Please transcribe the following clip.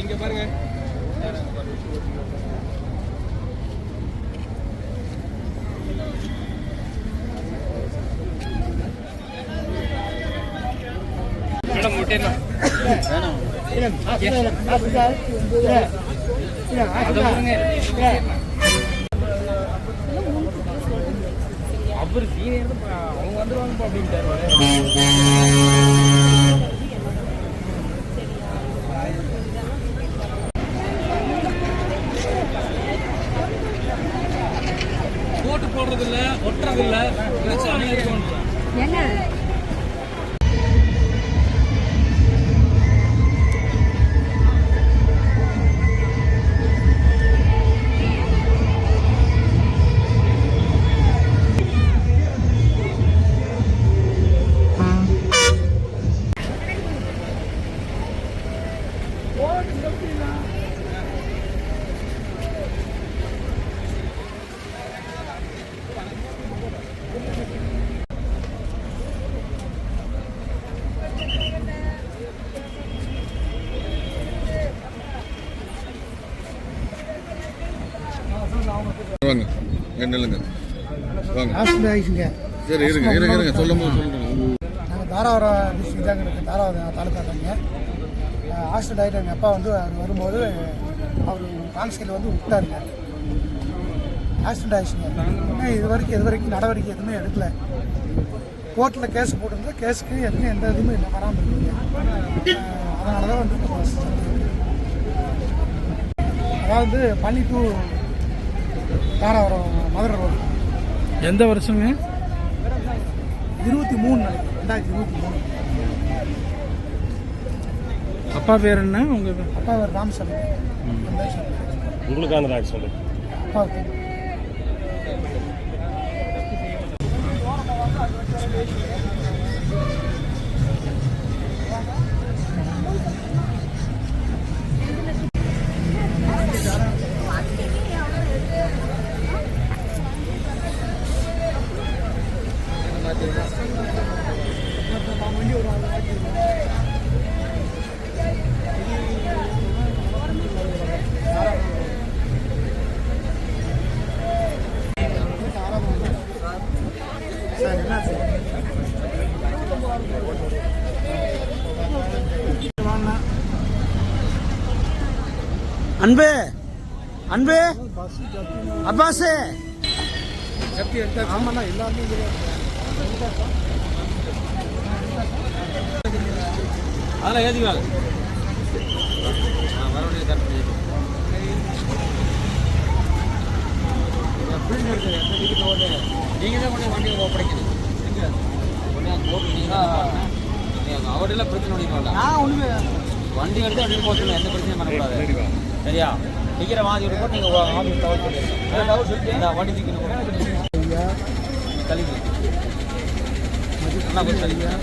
இங்க பாருங்க. மேடம் விடுங்க. அவர் சீனியர் அவங்க வந்துருவாங்கப்பா அப்படின்ட்டாரு. போட்டு போடுறது இல்ல ஒட்டுறது பிரச்சனை ஏங்க வாங்க. நில்லுங்க வாங்க சரி இருங்க இருங்க இருங்க. சொல்லும் போது சொல்லுங்க நாங்கள் தாராபுரம் டிஸ்ட்ரிக்ட் தாங்க இருக்குது தாராபுரம் தாலுக்கா தாங்க ஆக்சிடென்ட் ஆகிட்டு எங்கள் அப்பா வந்து அவர் வரும்போது அவர் சைடில் வந்து விட்டாருங்க. ஆக்சிடென்ட் ஆயிடுச்சுங்க. இன்னும் இது வரைக்கும் இது வரைக்கும் நடவடிக்கை எதுவுமே எடுக்கல. கோர்ட்டில் கேஸ் போட்டிருந்தா கேஸுக்கு எதுவுமே எந்த இதுவுமே இல்லை. வராமல் இருக்குங்க அதனால தான் வந்து. அதாவது பள்ளி டு தாராபுரம் மதுரை ரோடு. எந்த வருஷங்க? இருபத்தி மூணு ரெண்டாயிரத்தி இருபத்தி மூணு. அப்பா பேர் என்ன உங்க அப்பா அவர் ராமசாமி. உங்களுக்கு அந்த ஆக்சிடென்ட் அப்பா சார் அன்பு அன்பு அப்பாஸ் சக்தி எடுத்தா ஆமாண்ணா எல்லாமே அதெல்லாம் ஏதிவாங்க நீங்க தான் கொண்டு வண்டியை ஒப்படைக்கணும் அவரெல்லாம் பிரச்சனை வண்டி எடுத்து அப்படின்னு போக சொல்லுங்க எந்த பிரச்சனையும் பண்ணக்கூடாது. சரியா? சீக்கிரம் வாங்கி விட்டு போட்டு நீங்கள் ஆஃபீஸ் தவிர சொல்லுங்க இந்த வண்டி தூக்கி என்ன